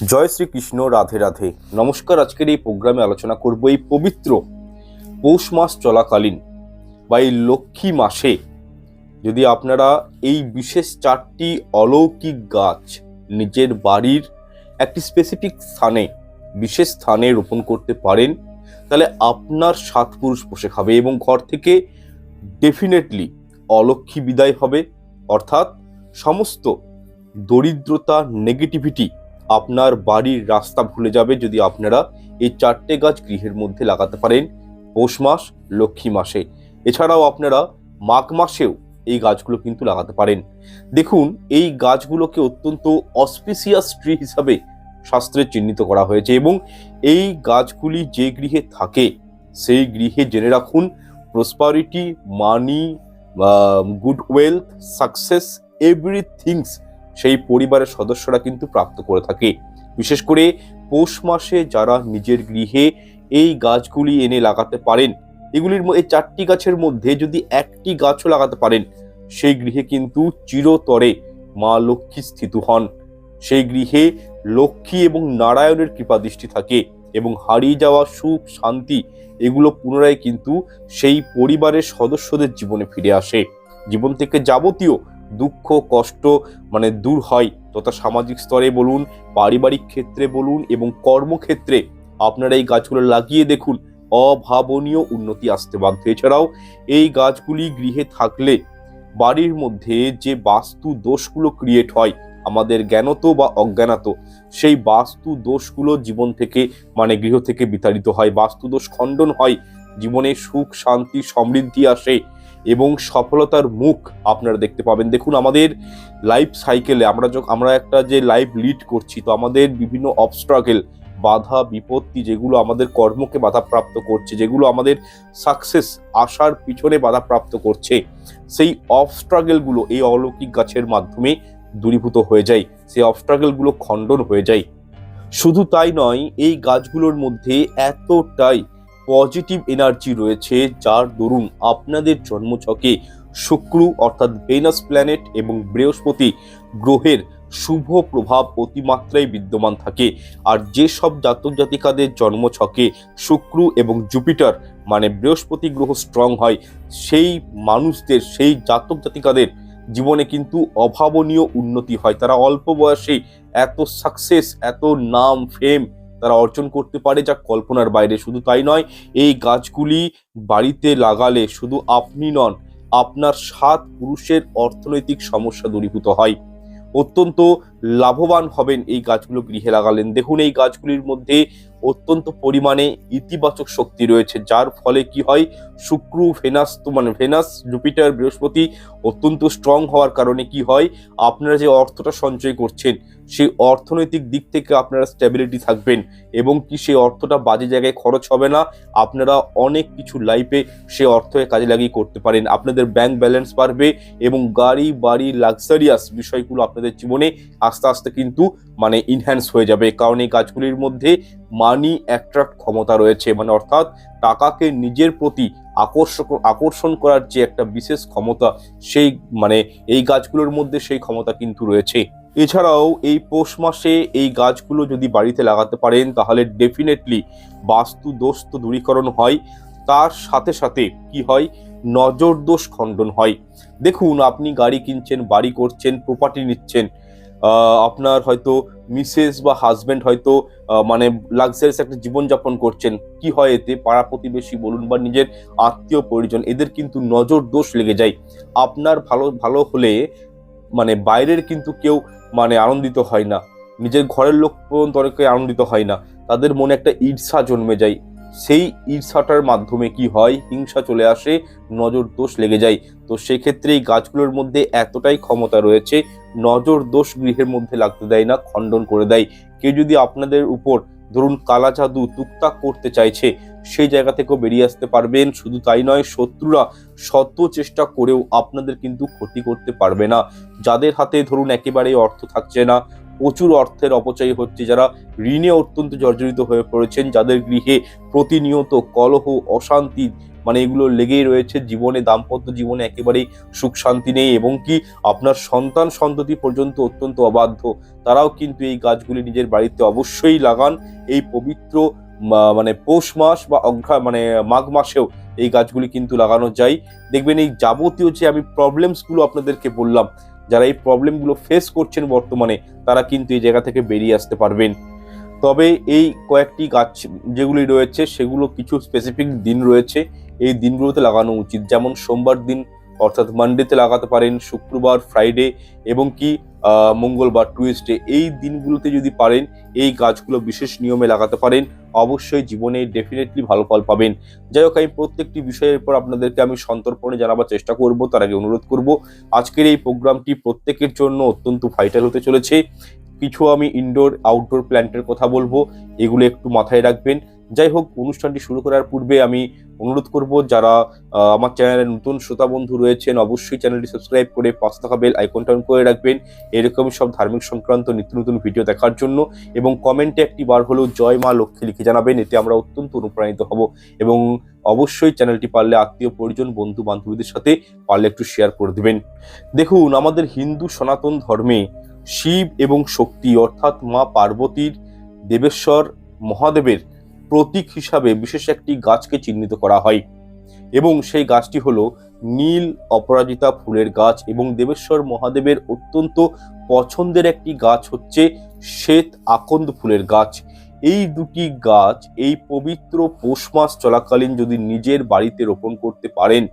জয় শ্রীকৃষ্ণ, রাধে রাধে। নমস্কার, আজকের এই প্রোগ্রামে আলোচনা করব এই পবিত্র পৌষ মাস চলাকালীন বা এই লক্ষ্মী মাসে। যদি আপনারা এই বিশেষ চারটি অলৌকিক গাছ নিজের বাড়ির একটি স্পেসিফিক স্থানে, বিশেষ স্থানে রোপণ করতে পারেন, তাহলে আপনার সাত পুরুষ বসে খাবে এবং ঘর থেকে ডেফিনেটলি অলক্ষ্মী বিদায় হবে। অর্থাৎ সমস্ত দরিদ্রতা নেগেটিভিটি আপনার বাড়ির রাস্তা ভুলে যাবে যদি আপনারা এই চারটে গাছ গৃহের মধ্যে লাগাতে পারেন পৌষ মাস, লক্ষ্মী মাসে। এছাড়াও আপনারা মাঘ মাসেও এই গাছগুলো কিন্তু লাগাতে পারেন। দেখুন, এই গাছগুলোকে অত্যন্ত অসপিসিয়াস ট্রি হিসাবে শাস্ত্রে চিহ্নিত করা হয়েছে এবং এই গাছগুলি যে গৃহে থাকে, সেই গৃহে জেনে রাখুন prosperity money good wealth success everything's সেই পরিবারের সদস্যরা কিন্তু প্রাপ্ত করে থাকে। বিশেষ করে পৌষ মাসে যারা নিজের গৃহে এই গাছগুলি এনে লাগাতে পারেন, এগুলির এই চারটি গাছের মধ্যে যদি একটি গাছও লাগাতে পারেন, সেই গৃহে কিন্তু চিরতরে মা লক্ষ্মী স্থিত হন। সেই গৃহে লক্ষ্মী এবং নারায়ণের কৃপা দৃষ্টি থাকে এবং হারিয়ে যাওয়া সুখ, শান্তি এগুলো পুনরায় কিন্তু সেই পরিবারের সদস্যদের জীবনে ফিরে আসে। জীবন থেকে যাবতীয় দুঃখ, কষ্ট মানে দূর হয়। তথা সামাজিক স্তরে বলুন, পারিবারিক ক্ষেত্রে বলুন এবং কর্মক্ষেত্রে আপনারা এই গাছগুলো লাগিয়ে দেখুন। অভাবনীয় উন্নতি আসতে বাধ্য। এছাড়াও এই গাছগুলি গৃহে থাকলে বাড়ির মধ্যে যে বাস্তু দোষগুলো ক্রিয়েট হয়, আমাদের জ্ঞানত বা অজ্ঞানত, সেই বাস্তু দোষগুলো জীবন থেকে মানে গৃহ থেকে বিতাড়িত হয়। বাস্তু দোষ খণ্ডন হয়। জীবনে সুখ, শান্তি, সমৃদ্ধি আসে। এবং সফলতার মুখ আপনারা দেখতে পাবেন। দেখুন, আমাদের লাইফ সাইকেলে আমরা যখন আমরা একটা যে লাইফ লিড করছি, তো আমাদের বিভিন্ন অবস্ট্রাগেল বাধা, বিপত্তি যেগুলো আমাদের কর্মকে বাধাপ্রাপ্ত করছে, যেগুলো আমাদের সাকসেস আসার পিছনে বাধাপ্রাপ্ত করছে, সেই অবস্ট্রাগেলগুলো এই অলৌকিক গাছের মাধ্যমে দূরীভূত হয়ে যায়, সেই অবস্ট্রাগেলগুলো খণ্ডন হয়ে যায়। শুধু তাই নয়, এই গাছগুলোর মধ্যে এতটাই পজিটিভ এনার্জি রয়েছে, যার দরুন আপনাদের জন্মছকে শুক্র অর্থাৎ ভেনাস প্ল্যানেট এবং বৃহস্পতি গ্রহের শুভ প্রভাব অতিমাত্রায় বিদ্যমান থাকে। আর যেসব জাতক জাতিকাদের জন্মছকে শুক্র এবং জুপিটার মানে বৃহস্পতি গ্রহ স্ট্রং হয়, সেই মানুষদের, সেই জাতক জাতিকাদের জীবনে কিন্তু অভাবনীয় উন্নতি হয়। তারা অল্প বয়সে এত সাকসেস এত নাম ফেম তারা অর্জন করতে পারে, যা কল্পনার বাইরে। শুধু তাই নয়, এই গাছগুলি বাড়িতে লাগালে শুধু আপনি নন, আপনার সাত পুরুষের অর্থনৈতিক সমস্যা দূরীভূত হয়। অত্যন্ত লাভবান হবেন এই গাছগুলো গৃহে লাগালেন। দেখুন, এই গাছগুলির মধ্যে অত্যন্ত পরিমাণে ইতিবাচক শক্তি রয়েছে, যার ফলে কি হয়? শুক্র, ভেনাস মানে ভেনাস, জুপিটার, বৃহস্পতি অত্যন্ত স্ট্রং হওয়ার কারণে কি হয়? আপনারা যে অর্থটা সঞ্চয় করছেন, সেই অর্থনৈতিক দিক থেকে আপনারা স্টেবিলিটি থাকবেন এবং কি সেই অর্থটা বাজে জায়গায় খরচ হবে না, আপনারা অনেক কিছু লাইফে সে অর্থকে কাজে লাগিয়ে করতে পারেন। আপনাদের ব্যাংক ব্যালেন্স বাড়বে এবং গাড়ি, বাড়ি লাক্সারিয়াস বিষয়গুলো আপনাদের জীবনে আস্তে আস্তে কিন্তু মানে ইনহ্যান্স হয়ে যাবে। কারণ এই কাজগুলির মধ্যে মানি অ্যাট্রাক্ট ক্ষমতা রয়েছে মানে অর্থাৎ টাকাকে নিজের প্রতি আকর্ষণ আকর্ষণ করার যে একটা বিশেষ ক্ষমতা, সেই মানে এই গাছগুলোর মধ্যে সেই ক্ষমতা কিন্তু রয়েছে। এছাড়াও এই পৌষ মাসে এই গাছগুলো যদি বাড়িতে লাগাতে পারেন, তাহলে ডেফিনেটলি বাস্তু দোষ তো দূরীকরণ হয়। তার সাথে সাথে কি হয়? নজর দোষ খণ্ডন হয়। দেখুন, আপনি গাড়ি কিনছেন, বাড়ি করছেন প্রপার্টি নিচ্ছেন আপনার হয়তো মিসেস বা হাজবেন্ড হয়তো মানে লাক্সারিয়াস একটা জীবনযাপন করছেন। কি হয় এতে? পাড়া প্রতিবেশী বলুন বা নিজের আত্মীয় পরিজন, এদের কিন্তু নজর দোষ লেগে যায়। আপনার ভালো ভালো হলে মানে বাইরের কিন্তু কেউ মানে আনন্দিত হয় না। নিজের ঘরের লোক পর্যন্ত অনেকে আনন্দিত হয় না। তাদের মনে একটা ঈর্ষা জন্মে যায়। সেই ঈর্ষাটার মাধ্যমে কি হয়? হিংসা চলে আসে, নজর দোষ লেগে যায়। তো সেক্ষেত্রে এই গাছগুলোর মধ্যে এতটাই ক্ষমতা রয়েছে, নজর দোষ গৃহের মধ্যে লাগতে দেয় না, খণ্ডন করে দেয়। কেউ যদি আপনাদের উপর ধরুন কালা জাদু টুকটাক করতে চাইছে, সেই জায়গা থেকেও বেরিয়ে আসতে পারবেন। শুধু তাই নয়, শত্রুরা শত চেষ্টা করেও আপনাদের কিন্তু ক্ষতি করতে পারবে না। যাদের হাতে ধরুন একেবারেই অর্থ থাকছে না প্রচুর অর্থের অপচয় হচ্ছে। যারা ঋণে অত্যন্ত জর্জরিত হয়ে পড়েছেন, যাদের গৃহে প্রতিনিয়ত কলহ, অশান্তি মানে এগুলো লেগেই রয়েছে, জীবনে, দাম্পত্য জীবনে একেবারেই সুখ শান্তি নেই এবং কি আপনার সন্তান সন্ততি পর্যন্ত অত্যন্ত অবাধ্য। তারাও কিন্তু এই গাছগুলি নিজের বাড়িতে অবশ্যই লাগান। এই পবিত্র মানে পৌষ মাস বা অঘ্রা মানে মাঘ মাসেও এই গাছগুলি কিন্তু লাগানো যায়। দেখবেন এই যাবতীয় যে আমি প্রবলেমসগুলো আপনাদেরকে বললাম যারা এই প্রবলেমগুলো ফেস করছেন বর্তমানে, তারা কিন্তু এই জায়গা থেকে বেরিয়ে আসতে পারবেন। তবে এই কয়েকটি গাছ যেগুলি রয়েছে, সেগুলো কিছু স্পেসিফিক দিন রয়েছে। এই দিনগুলোতে লাগানো উচিত। যেমন সোমবার দিন, অর্থাৎ মানডেতে লাগাতে পারেন, শুক্রবার ফ্রাইডে এবং কি মঙ্গলবার টুইসডে এই দিনগুলোতে যদি পারেন, এই গাছগুলো বিশেষ নিয়মে লাগাতে পারেন, অবশ্যই জীবনে ডেফিনেটলি ভালো ফল পাবেন। যাই হোক, আমি প্রত্যেকটি বিষয়ের পর আপনাদেরকে আমি সন্তর্পণে জানাবার চেষ্টা করব, তার আগে অনুরোধ করব, আজকের এই প্রোগ্রামটি প্রত্যেকের জন্য অত্যন্ত ভাইটাল হতে চলেছে। কিছু আমি ইনডোর আউটডোর প্ল্যান্টের কথা বলব, এগুলো একটু মাথায় রাখবেন। যাই হোক, অনুষ্ঠানটি শুরু করার পূর্বে আমি অনুরোধ করব, যারা আমার চ্যানেলে নতুন শ্রোতা বন্ধু রয়েছেন, অবশ্যই চ্যানেলটি সাবস্ক্রাইব করে পাঁচ টাকা বেল আইকনটা অন করে রাখবেন। এরকম সব ধার্মিক সংক্রান্ত নিত্য নতুন ভিডিও দেখার জন্য এবং কমেন্টে একটি বার হলেও জয় মা লক্ষ্মী লিখে জানাবেন, এতে আমরা অত্যন্ত অনুপ্রাণিত হব। এবং অবশ্যই চ্যানেলটি পারলে আত্মীয়, পরিজন, বন্ধু, বান্ধবীদের সাথে পারলে একটু শেয়ার করে দেবেন। দেখুন, আমাদের হিন্দু সনাতন ধর্মে শিব এবং শক্তি, অর্থাৎ মা পার্বতীর, দেবেশ্বর, মহাদেবের প্রতীক হিসাবে বিশেষ একটি গাছকে চিহ্নিত করা হয়। এবং সেই গাছটি হল নীল অপরাজিতা ফুলের গাছ এবং দেবেশ্বর মহাদেবের অত্যন্ত পছন্দের একটি গাছ হচ্ছে শ্বেত আকন্দ ফুলের গাছ। এই দুটি গাছ এই পবিত্র পৌষ মাস চলাকালীন যদি নিজের বাড়িতে রোপণ করতে পারেন,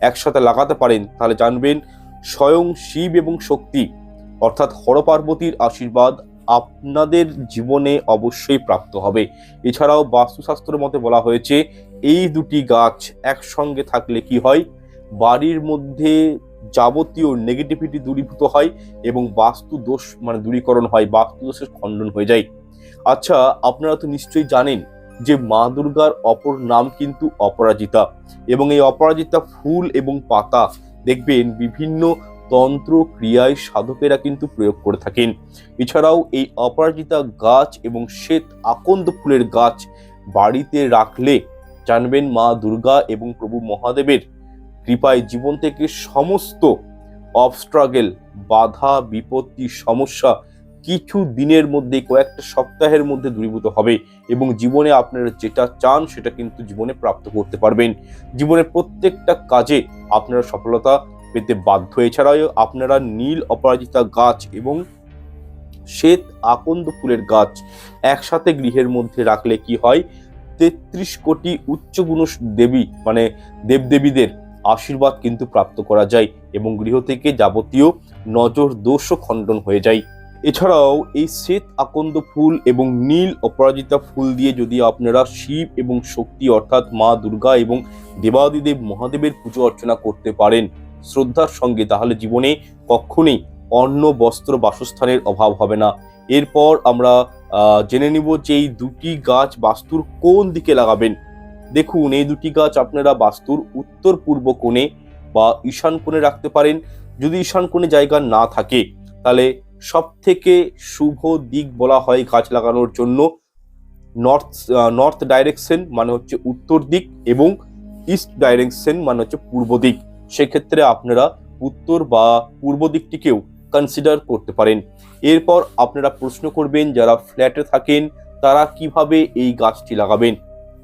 একসাথে লাগাতে পারেন, তাহলে জানবেন স্বয়ং শিব এবং শক্তি, অর্থাৎ হরপার্বতীর আশীর্বাদ আপনাদের জীবনে অবশ্যই প্রাপ্ত হবে। এছাড়াও বাস্তুশাস্ত্রের মতে বলা হয়েছে, এই দুটি গাছ একসঙ্গে থাকলে কি হয়? বাড়ির মধ্যে যাবতীয় নেগেটিভিটি দূরীভূত হয় এবং বাস্তু দোষ মানে দূরীকরণ হয়, বাস্তু দোষের খণ্ডন হয়ে যায়। আচ্ছা আপনারা তো নিশ্চয়ই জানেন যে মা দুর্গার অপর নাম কিন্তু অপরাজিতা। এবং এই অপরাজিতা ফুল এবং পাতা। দেখবেন বিভিন্ন তন্ত্র ক্রিয়ায় সাধকেরা কিন্তু প্রয়োগ করে থাকেন। এছাড়াও এই অপরাজিতা গাছ এবং শ্বেত আকন্দ ফুলের গাছ বাড়িতে রাখলে জানবেন মা দুর্গা এবং প্রভু মহাদেবের কৃপায় জীবন থেকে সমস্ত অবস্ট্রাগেল বাধা, বিপত্তি, সমস্যা কিছু দিনের মধ্যে, কয়েকটা সপ্তাহের মধ্যে দূরীভূত হবে এবং জীবনে আপনারা যেটা চান সেটা কিন্তু জীবনে প্রাপ্ত করতে পারবেন। জীবনের প্রত্যেকটা কাজে আপনারা সফলতা পেতে বাধ্য। এছাড়াও আপনারা নীল অপরাজিতা গাছ এবং শ্বেত আকন্দ ফুলের গাছ একসাথে গৃহের মধ্যে রাখলে কি হয়? তেত্রিশ কোটি উচ্চ উচ্চগুণ দেবী মানে দেবদেবীদের আশীর্বাদ কিন্তু প্রাপ্ত করা যায় এবং গৃহ থেকে যাবতীয় নজর দোষও খণ্ডন হয়ে যায়। এছাড়াও এই শ্বেত আকন্দ ফুল এবং নীল অপরাজিতা ফুল দিয়ে যদি আপনারা শিব এবং শক্তি অর্থাৎ মা দুর্গা এবং দেবাদিদেব মহাদেবের পুজো অর্চনা করতে পারেন শ্রদ্ধার সঙ্গে, তাহলে জীবনে কখনোই অন্ন, বস্ত্র, বাসস্থানের অভাব হবে না। এরপর আমরা জেনে নিব যে এই দুটি গাছ বাস্তুর কোন দিকে লাগাবেন। দেখুন, এই দুটি গাছ আপনারা বাস্তুর উত্তর, পূর্ব কোণে বা ঈশান কোণে রাখতে পারেন। যদি ঈশান কোণে জায়গা না থাকে, তাহলে সব থেকে শুভ দিক বলা হয় গাছ লাগানোর জন্য। নর্থ নর্থ ডাইরেকশন মানে হচ্ছে উত্তর দিক এবং ইস্ট ডাইরেকশন মানে হচ্ছে পূর্ব দিক। সেক্ষেত্রে আপনারা উত্তর বা পূর্ব দিকটিকেও কনসিডার করতে পারেন। এরপর আপনারা প্রশ্ন করবেন, যারা ফ্ল্যাটে থাকেন, তারা কীভাবে এই গাছটি লাগাবেন?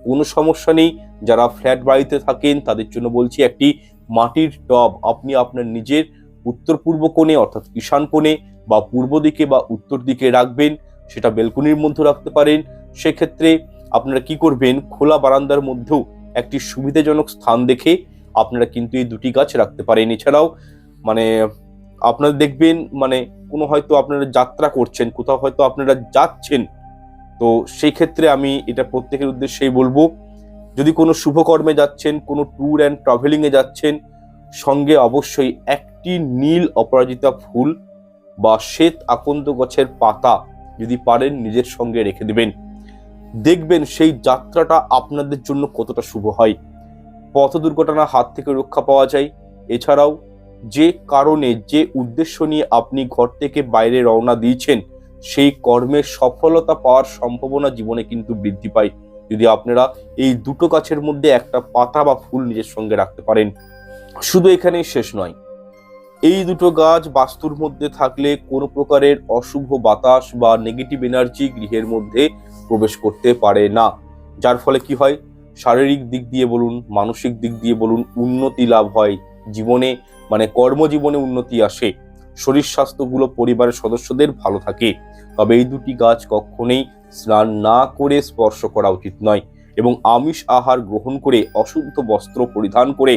কোনো সমস্যা নেই, যারা ফ্ল্যাট বাড়িতে থাকেন, তাদের জন্য বলছি একটি মাটির টব। আপনি আপনার নিজের উত্তর পূর্ব কোণে, অর্থাৎ ঈশান কোণে, বা পূর্ব দিকে বা উত্তর দিকে রাখবেন, সেটা বেলকনির মধ্যে রাখতে পারেন। সেক্ষেত্রে আপনারা কি করবেন, খোলা বারান্দার মধ্যেও একটি সুবিধাজনক স্থান দেখে আপনারা কিন্তু এই দুটি গাছ রাখতে পারেন। এছাড়াও মানে আপনারা দেখবেন মানে কোনো হয়তো আপনারা যাত্রা করছেন, কোথাও হয়তো আপনারা যাচ্ছেন। তো সেই ক্ষেত্রে আমি এটা প্রত্যেকের উদ্দেশ্যেই বলব, যদি কোনো শুভকর্মে যাচ্ছেন, কোনো ট্যুর অ্যান্ড ট্রাভেলিংয়ে যাচ্ছেন, সঙ্গে অবশ্যই একটি নীল অপরাজিতা ফুল বা শ্বেত আকন্দ গাছের পাতা যদি পারেন, নিজের সঙ্গে রেখে দেবেন। দেখবেন সেই যাত্রাটা আপনাদের জন্য কতটা শুভ হয়। পথ দুর্ঘটনার হাত থেকে রক্ষা পাওয়া যায়। এছাড়াও যে কারণে যে উদ্দেশ্য নিয়ে আপনি ঘর থেকে বাইরে রওনা দিয়েছেন, সেই কর্মের সফলতা পাওয়ার সম্ভাবনা জীবনে কিন্তু বৃদ্ধি পায়। যদি আপনারা এই দুটো গাছের মধ্যে একটা পাতা বা ফুল নিজের সঙ্গে রাখতে পারেন। শুধু এখানেই শেষ নয়। এই দুটো গাছ বাস্তুর মধ্যে থাকলে কোনো প্রকারের অশুভ বাতাস বা নেগেটিভ এনার্জি গৃহের মধ্যে প্রবেশ করতে পারে না। যার ফলে কি হয়? শারীরিক দিক দিয়ে বলুন, মানসিক দিক দিয়ে বলুন, উন্নতি লাভ হয় জীবনে মানে কর্মজীবনে উন্নতি আসে। শরীর স্বাস্থ্যগুলো পরিবারের সদস্যদের ভালো থাকে। তবে এই দুটি গাছ কখনোই স্নান না করে স্পর্শ করা উচিত নয় এবং আমিষ আহার গ্রহণ করে অশুদ্ধ বস্ত্র পরিধান করে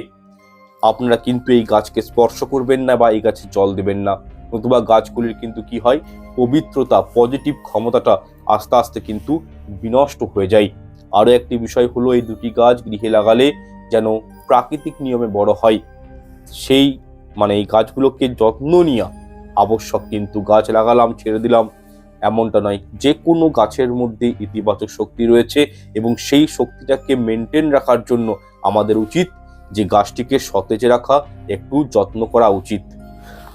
আপনারা কিন্তু এই গাছকে স্পর্শ করবেন না বা এই গাছে জল দেবেন না। নতুবা গাছগুলির কিন্তু কি হয়? পবিত্রতা পজিটিভ ক্ষমতাটা আস্তে আস্তে কিন্তু বিনষ্ট হয়ে যায়। আরও একটি বিষয় হলো এই দুটি গাছ গৃহে লাগালে যেন প্রাকৃতিক নিয়মে বড় হয়। সেই মানে এই গাছগুলোকে যত্ন নেওয়া আবশ্যক কিন্তু গাছ লাগালাম, ছেড়ে দিলাম এমনটা নয়। যে কোনো গাছের মধ্যে ইতিবাচক শক্তি রয়েছে এবং সেই শক্তিটাকে মেনটেন রাখার জন্য আমাদের উচিত যে গাছটিকে সতেজ রাখা, একটু যত্ন করা উচিত।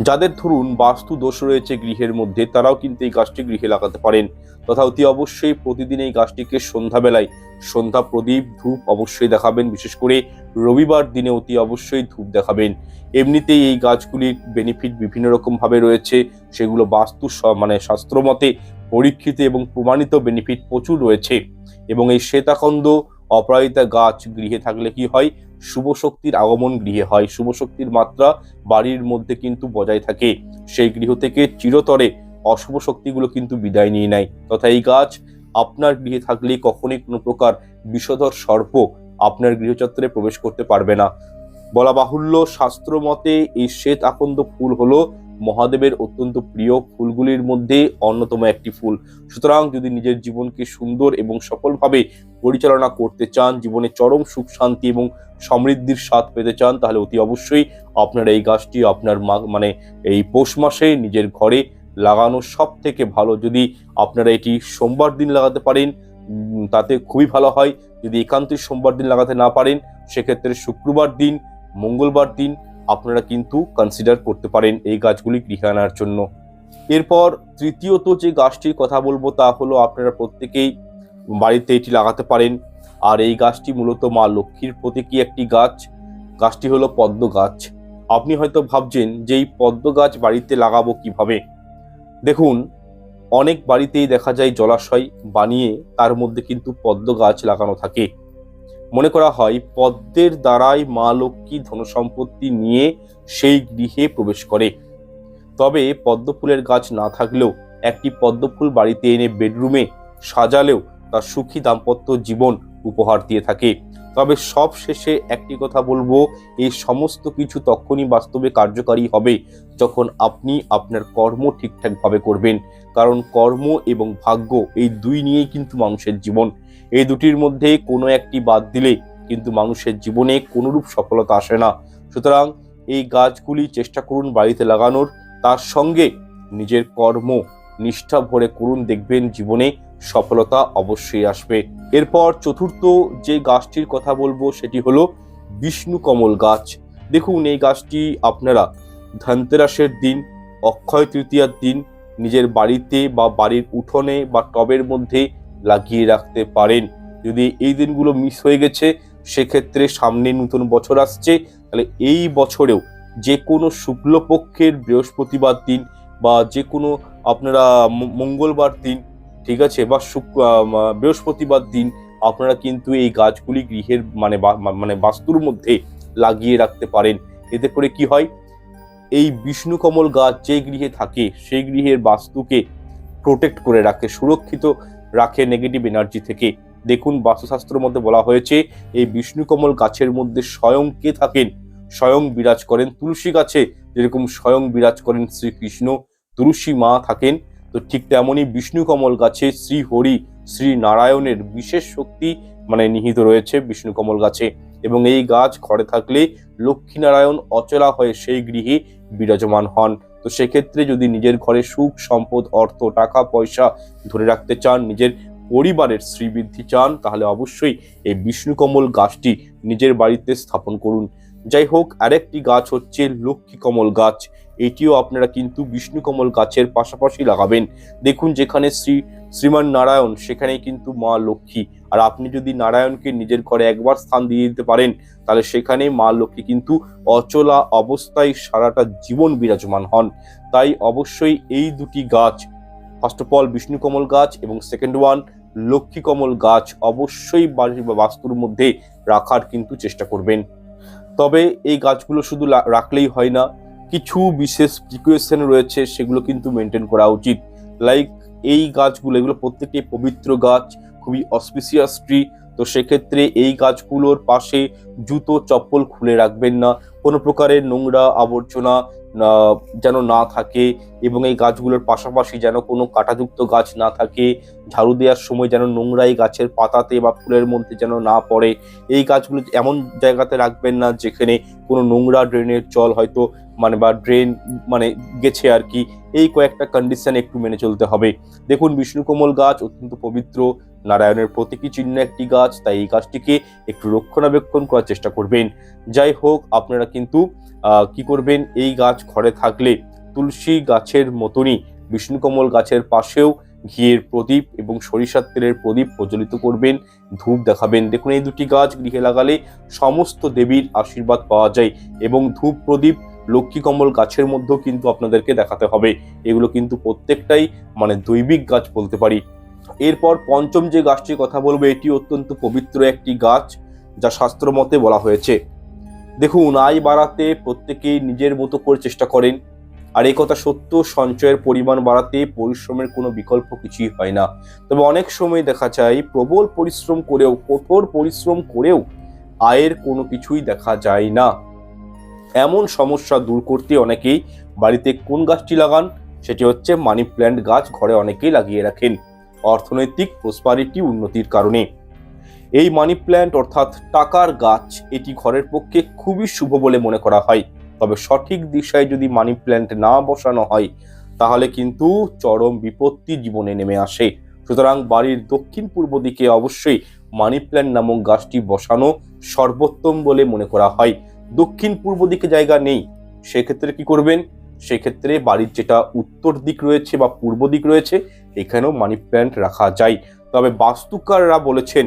যাদের ধরুন বাস্তু দোষ রয়েছে গৃহের মধ্যে, তারাও কিন্তু এই গাছটি গৃহে লাগাতে পারেন। তথা অতি অবশ্যই প্রতিদিন এই গাছটিকে সন্ধ্যাবেলায়। সন্ধ্যা প্রদীপ, ধূপ অবশ্যই দেখাবেন, বিশেষ করে রবিবার দিনে অতি অবশ্যই ধূপ দেখাবেন। এমনিতেই এই গাছগুলির বেনিফিট বিভিন্ন রকম ভাবে রয়েছে, সেগুলো বাস্তু মানে শাস্ত্রমতে পরীক্ষিত এবং প্রমাণিত বেনিফিট প্রচুর রয়েছে। এবং এই শ্বেতাখন্দ অপরাজিতা গাছ গৃহে থাকলে কি হয়? শুভ শক্তির আগমন গৃহে হয়। শুভ শক্তির মাত্রা বাড়ির মধ্যে কিন্তু বজায় থাকে। সেই গৃহ থেকে চিরতরে অশুভ শক্তিগুলো কিন্তু বিদায় নিয়ে নেয়। তথা এই গাছ আপনার গৃহে থাকলে কখনোই কোনো প্রকার বিষধর সর্প আপনার গৃহচত্বরে প্রবেশ করতে পারবে না। বলা বাহুল্য, শাস্ত্র মতে এই শ্বেত আকন্দ ফুল হলো মহাদেবের অত্যন্ত প্রিয় ফুলগুলির মধ্যে অন্যতম একটি ফুল। সুতরাং যদি নিজের জীবনকে সুন্দর এবং সফলভাবে পরিচালনা করতে চান, জীবনে চরম সুখ, শান্তি এবং সমৃদ্ধির স্বাদ পেতে চান, তাহলে অতি অবশ্যই আপনার এই গাছটি আপনার মানে এই পৌষ মাসে নিজের ঘরে লাগানো সব থেকে ভালো। যদি আপনারা এটি সোমবার দিন লাগাতে পারেন তাতে খুবই ভালো হয়। যদি একান্তই সোমবার দিন লাগাতে না পারেন, সেক্ষেত্রে শুক্রবার দিন, মঙ্গলবার দিন আপনারা কিন্তু কনসিডার করতে পারেন এই গাছগুলি গৃহে আনার জন্য। এরপর তৃতীয়ত যে গাছটির কথা বলব, তা হলো আপনারা প্রত্যেকেই বাড়িতে এটি লাগাতে পারেন। আর এই গাছটি মূলত মা লক্ষ্মীর প্রতীকী একটি গাছ। গাছটি হলো পদ্ম গাছ। আপনি হয়তো ভাবছেন যে এই পদ্ম গাছ বাড়িতে লাগাবো কীভাবে? দেখুন, অনেক বাড়িতেই দেখা যায় জলাশয় বানিয়ে তার মধ্যে কিন্তু পদ্ম গাছ লাগানো থাকে। মনে করা হয় পদ্মের দ্বারাই মা লক্ষ্মী ধনসম্পত্তি নিয়ে সেই গৃহে প্রবেশ করে। তবে পদ্ম ফুলের গাছ না থাকলেও একটি পদ্ম ফুল বাড়িতে এনে বেডরুমে সাজালেও তার সুখী দাম্পত্য জীবন উপহার দিয়ে থাকে। তবে সব শেষে একটি কথা বলব, এই সমস্ত কিছু তখনই বাস্তবে কার্যকারী হবে যখন আপনি আপনার কর্ম ঠিকঠাকভাবে করবেন। কারণ কর্ম এবং ভাগ্য এই দুই নিয়েই কিন্তু মানুষের জীবন। এই দুটির মধ্যে কোনো একটি বাদ দিলে কিন্তু মানুষের জীবনে কোনোরূপ সফলতা আসে না। সুতরাং এই গাছগুলি চেষ্টা করুন বাড়িতে লাগানোর। তার সঙ্গে নিজের কর্ম, নিষ্ঠা ভরে করুন, দেখবেন জীবনে সফলতা অবশ্যই আসবে। এরপর চতুর্থ যে গাছটির কথা বলব, সেটি হলো বিষ্ণু কমল গাছ। দেখুন এই গাছটি আপনারা ধনতেরাসের দিন, অক্ষয় তৃতীয়ার দিন নিজের বাড়িতে বা বাড়ির উঠোনে বা টবের মধ্যে লাগিয়ে রাখতে পারেন। যদি এই দিনগুলো মিস হয়ে গেছে, সেক্ষেত্রে সামনে নতুন বছর আসছে। তাহলে এই বছরেও যে কোনো শুক্লপক্ষের বৃহস্পতিবার দিন বা যে কোনো আপনারা মঙ্গলবার দিন ঠিক আছে? বা শুক্র বৃহস্পতিবার দিন আপনারা কিন্তু এই গাছগুলি গৃহের মানে মানে বাস্তুর মধ্যে লাগিয়ে রাখতে পারেন। এতে করে কি হয়? এই বিষ্ণু কমল গাছ যে গৃহে থাকে, সেই গৃহের বাস্তুকে প্রোটেক্ট করে রাখে, সুরক্ষিত রাখে নেগেটিভ এনার্জি থেকে। দেখুন, বাস্তুশাস্ত্রের মধ্যে বলা হয়েছে, এই বিষ্ণু কমল গাছের মধ্যে স্বয়ং কে থাকেন? স্বয়ং বিরাজ করেন তুলসী গাছে। যেরকম স্বয়ং বিরাজ করেন শ্রীকৃষ্ণ, তুলসী মা থাকেন। তো ঠিক তেমনই বিষ্ণু কমল গাছে শ্রী হরি, শ্রী নারায়ণের বিশেষ শক্তি মানে নিহিত রয়েছে বিষ্ণু কমল গাছে। এবং এই গাছ ঘরে থাকলে লক্ষ্মীনারায়ণ অচলা হয়ে সেই গৃহে বিরাজমান হন। তো সেক্ষেত্রে যদি নিজের ঘরে সুখ, সম্পদ, অর্থ, টাকা, পয়সা ধরে রাখতে চান, নিজের পরিবারের শ্রীবৃদ্ধি চান, তাহলে অবশ্যই এই বিষ্ণুকমল গাছটি নিজের বাড়িতে স্থাপন করুন। যাই হোক, আরেকটি গাছ হচ্ছে লক্ষ্মী কমল গাছ। এটিও আপনারা কিন্তু বিষ্ণুকমল গাছের পাশাপাশি লাগাবেন। দেখুন যেখানে শ্রী, শ্রীমান নারায়ণ, সেখানেই কিন্তু মা লক্ষ্মী। আর আপনি যদি নারায়ণকে নিজের ঘরে একবার স্থান দিয়ে দিতে পারেন, তাহলে সেখানে মা লক্ষ্মী কিন্তু অচলা অবস্থায় সারাটা জীবন বিরাজমান হন। তাই অবশ্যই এই দুটি গাছ, ফার্স্ট অফ অল বিষ্ণুকমল গাছ এবং সেকেন্ড ওয়ান লক্ষ্মী কমল গাছ অবশ্যই বাড়ির বা বাস্তুর মধ্যে রাখার কিন্তু চেষ্টা করবেন। তবে এই গাছগুলো শুধু রাখলেই হয় না কিছু বিশেষ প্রিকুয়েশন রয়েছে, সেগুলো কিন্তু মেনটেন করা উচিত। লাইক এই গাছগুলো, এগুলো প্রত্যেকটি পবিত্র গাছ, খুবই অসপিসিয়াস ট্রি তো সেক্ষেত্রে এই গাছগুলোর পাশে জুতো, চপ্পল খুলে রাখবেন না। কোনো প্রকারের নোংরা আবর্জনা যেন না থাকে এবং এই গাছগুলোর পাশাপাশি যেন কোনো কাঁটাযুক্ত গাছ না থাকে, ঝাড়ু দেওয়ার সময় যেন নোংরা এই গাছের পাতাতে বা ফুলের মধ্যে যেন না পড়ে। এই গাছগুলো এমন জায়গাতে রাখবেন না যেখানে কোনো নোংরা ড্রেনের জল হয়তো মানে বা ড্রেন মানে গেছে আর কি, এই কয়েকটা কন্ডিশন একটু মেনে চলতে হবে। দেখুন, বিষ্ণুকমল গাছ অত্যন্ত পবিত্র, নারায়ণের প্রতীকী চিহ্ন একটি গাছ, তাই এই গাছটিকে একটু রক্ষণাবেক্ষণ করার চেষ্টা করবেন। যাই হোক, আপনারা কিন্তু কি করবেন? এই গাছ ঘরে থাকলে তুলসী গাছের মতনই বিষ্ণুকমল গাছের পাশেও ঘিয়ের প্রদীপ এবং সরিষার তেলের প্রদীপ প্রজ্বলিত করবেন, ধূপ দেখাবেন। দেখুন, এই দুটি গাছ গৃহে লাগালে সমস্ত দেবীর আশীর্বাদ পাওয়া যায় এবং ধূপ প্রদীপ লক্ষ্মী কমল গাছের মধ্যেও কিন্তু আপনাদেরকে দেখাতে হবে। এগুলো কিন্তু প্রত্যেকটাই মানে দৈবিক গাছ বলতে পারি। এরপর পঞ্চম যে গাছটির কথা বলব, এটি অত্যন্ত পবিত্র একটি গাছ, যা শাস্ত্র মতে বলা হয়েছে। দেখুন, আয় বাড়াতে প্রত্যেকেই নিজের মতো করে চেষ্টা করেন। আর এই কথা সত্য, সঞ্চয়ের পরিমাণ বাড়াতে পরিশ্রমের কোনো বিকল্প কিছুই হয় না। তবে অনেক সময় দেখা যায়, প্রবল পরিশ্রম করেও, কঠোর পরিশ্রম করেও আয়ের কোনো কিছুই দেখা যায় না। এমন সমস্যা দূর করতে অনেকেই বাড়িতে কোন গাছটি লাগান, সেটি হচ্ছে মানি প্ল্যান্ট গাছ ঘরে অনেকেই লাগিয়ে রাখেন। অর্থনৈতিক প্রসপারিটি উন্নতির কারণে। এই মানি প্ল্যান্ট অর্থাৎ টাকার গাছ, এটি ঘরের পক্ষে খুবই শুভ বলে মনে করা হয়। তবে সঠিক দিশায় যদি মানি প্ল্যান্ট না বসানো হয়, তাহলে কিন্তু চরম বিপত্তি জীবনে নেমে আসে। সুতরাং বাড়ির দক্ষিণ পূর্ব দিকে অবশ্যই মানি প্ল্যান্ট নামক গাছটি বসানো সর্বোত্তম বলে মনে করা হয়। দক্ষিণ পূর্ব দিকে জায়গা নেই। সেক্ষেত্রে কি করবেন? সেক্ষেত্রে বাড়ির যেটা উত্তর দিক রয়েছে বা পূর্ব দিক রয়েছে, এখানেও মানি প্ল্যান্ট রাখা যায়। তবে বাস্তুকাররা বলেছেন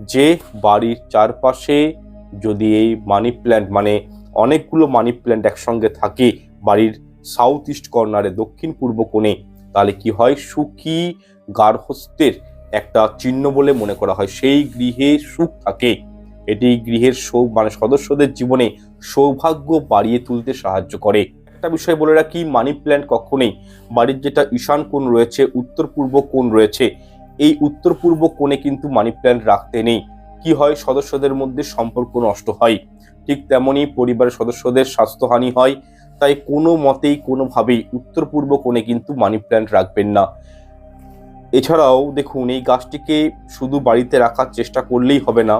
যে বাড়ির চারপাশে যদি এই মানি প্ল্যান্ট মানে অনেকগুলো মানি প্ল্যান্ট একসঙ্গে থাকে বাড়ির সাউথ ইস্ট কর্নারে দক্ষিণ পূর্ব কোণে, তাহলে কি হয়? সুখী গার্হস্থ্যের একটা চিহ্ন বলে মনে করা হয়। সেই গৃহে সুখ থাকে। এটি গৃহের সৌ মানে সদস্যদের জীবনে সৌভাগ্য বাড়িয়ে তুলতে সাহায্য করে। একটা বিষয় বলে রাখি মানি প্ল্যান্ট কখনোই বাড়ির যেটা ঈশান কোণ রয়েছে, উত্তর পূর্ব কোণ রয়েছে, এই উত্তর পূর্ব কোণে কিন্তু মানি প্ল্যান্ট রাখতে নেই। কি হয়? সদস্যদের মধ্যে সম্পর্ক নষ্ট হয়। ঠিক তেমনি পরিবারের সদস্যদের স্বাস্থ্যহানি হয়। তাই কোনো মতেই, কোনোভাবেই উত্তর পূর্ব কোণে কিন্তু মানি প্ল্যান্ট রাখবেন না। এছাড়াও দেখুন, এই গাছটিকে শুধু বাড়িতে রাখার চেষ্টা করলেই হবে না।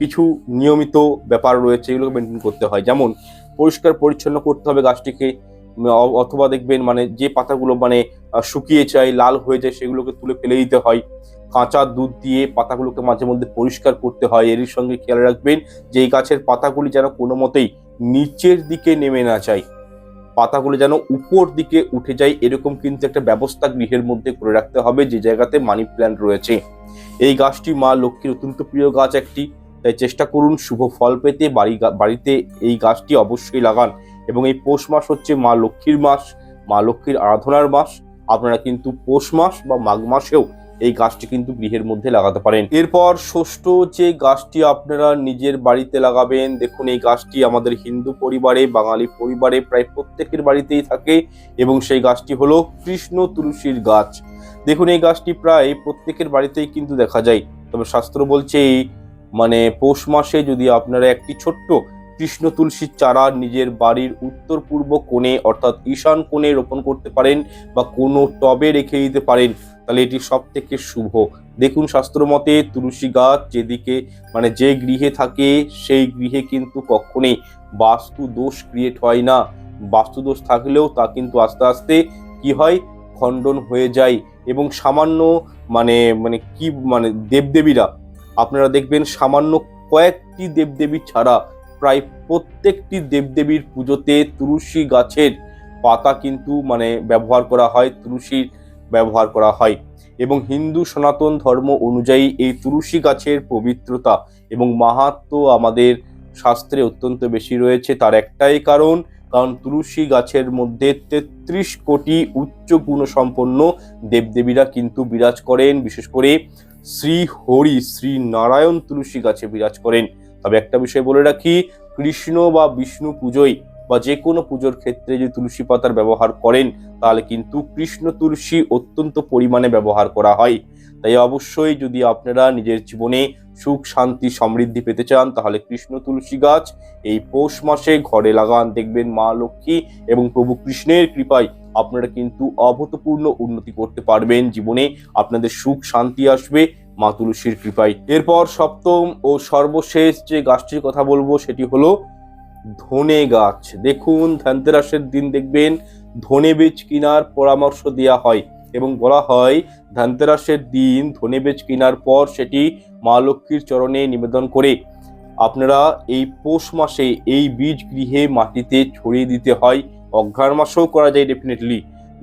কিছু নিয়মিত ব্যাপার রয়েছে, এগুলোকে মেনটেন করতে হয়। যেমন, পরিষ্কার পরিচ্ছন্ন করতে হবে গাছটিকে অথবা দেখবেন মানে যে পাতাগুলো মানে শুকিয়ে যায়, লাল হয়ে যায়, সেগুলোকে তুলে ফেলে দিতে হয়। কাঁচা দুধ দিয়ে পাতাগুলোকে মাঝে মধ্যে পরিষ্কার করতে হয়। এরই সঙ্গে খেয়াল রাখবেন যে, এই গাছের পাতাগুলি যেন কোনো মতেই নিচের দিকে নেমে না যায়। পাতাগুলো যেন উপর দিকে উঠে যায়, এরকম কিন্তু একটা ব্যবস্থা গৃহের মধ্যে করে রাখতে হবে। যে জায়গাতে মানি প্ল্যান্ট রয়েছে। এই গাছটি মা লক্ষ্মীর অত্যন্ত প্রিয় গাছ একটি। তাই চেষ্টা করুন শুভ ফল পেতে, বাড়ি বাড়িতে এই গাছটি অবশ্যই লাগান এবং এই পৌষ মাস হচ্ছে মা লক্ষ্মীর মাস, মা লক্ষ্মীর আরাধনার মাস। আপনারা কিন্তু পৌষ মাস বা মাঘ মাসেও এই গাছটি কিন্তু গৃহের মধ্যে লাগাতে পারেন। এরপর ষষ্ঠ যে গাছটি আপনারা নিজের বাড়িতে লাগাবেন, দেখুন এই গাছটি আমাদের হিন্দু পরিবারে, বাঙালি পরিবারে প্রায় প্রত্যেকের বাড়িতেই থাকে এবং সেই গাছটি হলো কৃষ্ণ তুলসীর গাছ। দেখুন এই গাছটি প্রায় প্রত্যেকের বাড়িতেই কিন্তু দেখা যায়। তবে শাস্ত্র বলছে এই মানে পৌষ মাসে যদি আপনারা একটি ছোট্ট কৃষ্ণ তুলসীর চারা নিজের বাড়ির উত্তর পূর্ব কোণে অর্থাৎ ঈশান কোণে রোপণ করতে পারেন বা কোনো টবে রেখে দিতে পারেন, তাহলে এটি সব থেকে শুভ। দেখুন শাস্ত্র মতে তুলসী গাছ যেদিকে মানে যে গৃহে থাকে, সেই গৃহে কিন্তু কখনোই বাস্তু দোষ ক্রিয়েট হয় না। বাস্তু দোষ থাকলেও তা কিন্তু আস্তে আস্তে কি হয়? খণ্ডন হয়ে যায় এবং সামান্য মানে মানে কি মানে দেবদেবীরা আপনারা দেখবেন সামান্য কয়েকটি দেবদেবী ছাড়া প্রায় প্রত্যেকটি দেবদেবীর পুজোতে তুলসী গাছের পাতা কিন্তু মানে ব্যবহার করা হয়, তুলসীর ব্যবহার করা হয় এবং হিন্দু সনাতন ধর্ম অনুযায়ী এই তুলসী গাছের পবিত্রতা এবং মাহাত্ম আমাদের শাস্ত্রে অত্যন্ত বেশি রয়েছে। তার একটাই কারণ কারণ তুলসী গাছের মধ্যে তেত্রিশ কোটি উচ্চ গুণসম্পন্ন দেবদেবীরা কিন্তু বিরাজ করেন। বিশেষ করে শ্রী হরি, শ্রী নারায়ণ তুলসী গাছে বিরাজ করেন। তবে একটা বিষয় বলে রাখি, কৃষ্ণ বা বিষ্ণু পুজোয় বা যে কোনো পুজোর ক্ষেত্রে যদি তুলসী পাতার ব্যবহার করেন, তাহলে কিন্তু কৃষ্ণ তুলসী অত্যন্ত পরিমাণে ব্যবহার করা হয়। তাই অবশ্যই যদি আপনারা নিজের জীবনে সুখ, শান্তি, সমৃদ্ধি পেতে চান, তাহলে কৃষ্ণ তুলসী গাছ এই পৌষ মাসে ঘরে লাগান, দেখবেন মা লক্ষ্মী এবং প্রভু কৃষ্ণের কৃপায় আপনারা কিন্তু অভূতপূর্ণ উন্নতি করতে পারবেন জীবনে, আপনাদের সুখ, শান্তি আসবে মা তুলসীর কৃপায়। এরপর সপ্তম ও সর্বশেষ যে গাছটির কথা বলব, সেটি হলো ধনে গাছ। দেখুন ধ্যানতেরাসের দিন দেখবেন, ধনে বীজ কেনার পরামর্শ দেওয়া হয়। এবং বলা হয়, ধনতেরাসের দিন ধনে বীজ কেনার পর সেটি মা লক্ষ্মীর চরণে নিবেদন করে। আপনারা এই পৌষ মাসে এই বীজ গৃহে মাটিতে ছড়িয়ে দিতে হয়। অঘ্রাণ মাসেও করা যায় ডেফিনেটলি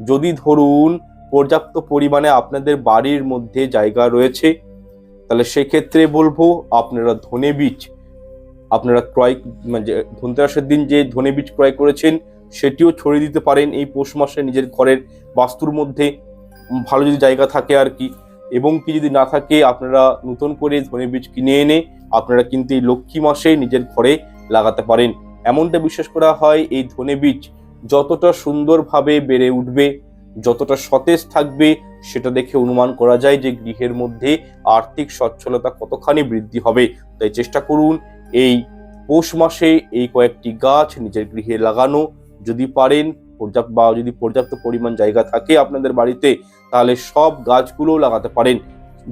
যদি ধরুন, পর্যাপ্ত পরিমাণে আপনাদের বাড়ির মধ্যে জায়গা রয়েছে, তাহলে সেক্ষেত্রে বলব, আপনারা ধনে বীজ, আপনারা ক্রয় মানে ধনতেরাসের দিন যে ধনে বীজ ক্রয় করেছেন, সেটিও ছড়িয়ে দিতে পারেন এই পৌষ মাসে নিজের ঘরের বাস্তুর মধ্যে। ভালো যদি জায়গা থাকে আর কি। এবং কি যদি না থাকে, আপনারা নতুন করে ধনে বীজ কিনে এনে আপনারা কিন্তু এই লক্ষ্মী মাসে নিজের ঘরে লাগাতে পারেন। এমনটা বিশ্বাস করা হয়, এই ধনে বীজ যতটা সুন্দরভাবে বেড়ে উঠবে, যতটা সতেজ থাকবে, সেটা দেখে অনুমান করা যায় যে গৃহের মধ্যে আর্থিক সচ্ছলতা কতখানি বৃদ্ধি হবে। তাই চেষ্টা করুন এই পৌষ মাসে এই কয়েকটি গাছ নিজের গৃহে লাগানো। যদি পারেন পর্যাপ্ত বা যদি পর্যাপ্ত পরিমাণ জায়গা থাকে আপনাদের বাড়িতে, তাহলে সব গাছগুলো লাগাতে পারেন।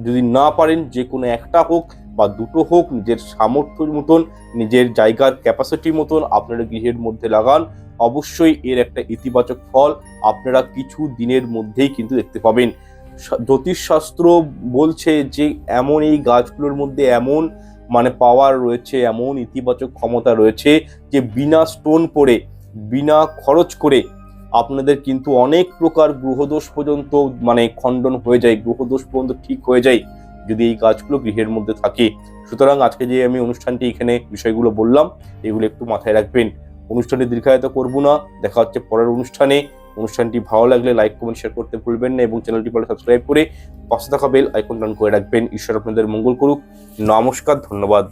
যদি না পারেন, যে কোনো একটা হোক বা দুটো হোক, নিজের সামর্থ্যের মতন, নিজের জায়গার ক্যাপাসিটি মতন আপনারা গৃহের মধ্যে লাগান। অবশ্যই এর একটা ইতিবাচক ফল আপনারা কিছু দিনের মধ্যেই কিন্তু দেখতে পাবেন। জ্যোতিষশাস্ত্র বলছে যে এমন এই গাছগুলোর মধ্যে এমন মানে পাওয়ার রয়েছে, এমন ইতিবাচক ক্ষমতা রয়েছে যে বিনা স্টোন পড়ে বিনা খরচ করে আপনাদের কিন্তু অনেক প্রকার গ্রহদোষ পর্যন্ত মানে খণ্ডন হয়ে যায়, গ্রহদোষ পর্যন্ত ঠিক হয়ে যায় যদি এই কাজগুলো গৃহের মধ্যে থাকে। সুতরাং আজকে যে আমি অনুষ্ঠানটি এখানে বিষয়গুলো বললাম, এগুলো একটু মাথায় রাখবেন। অনুষ্ঠানটি দীর্ঘায়িত করব না, দেখা হচ্ছে পরের অনুষ্ঠানে। অনুষ্ঠানটি ভালো লাগলে লাইক, কমেন্ট শেয়ার করতে ভুলবেন না এবং চ্যানেলটি পরে সাবস্ক্রাইব করে পাশে থাকা বেল আইকন ডান করে রাখবেন। ঈশ্বর আপনাদের মঙ্গল করুক। নমস্কার, ধন্যবাদ।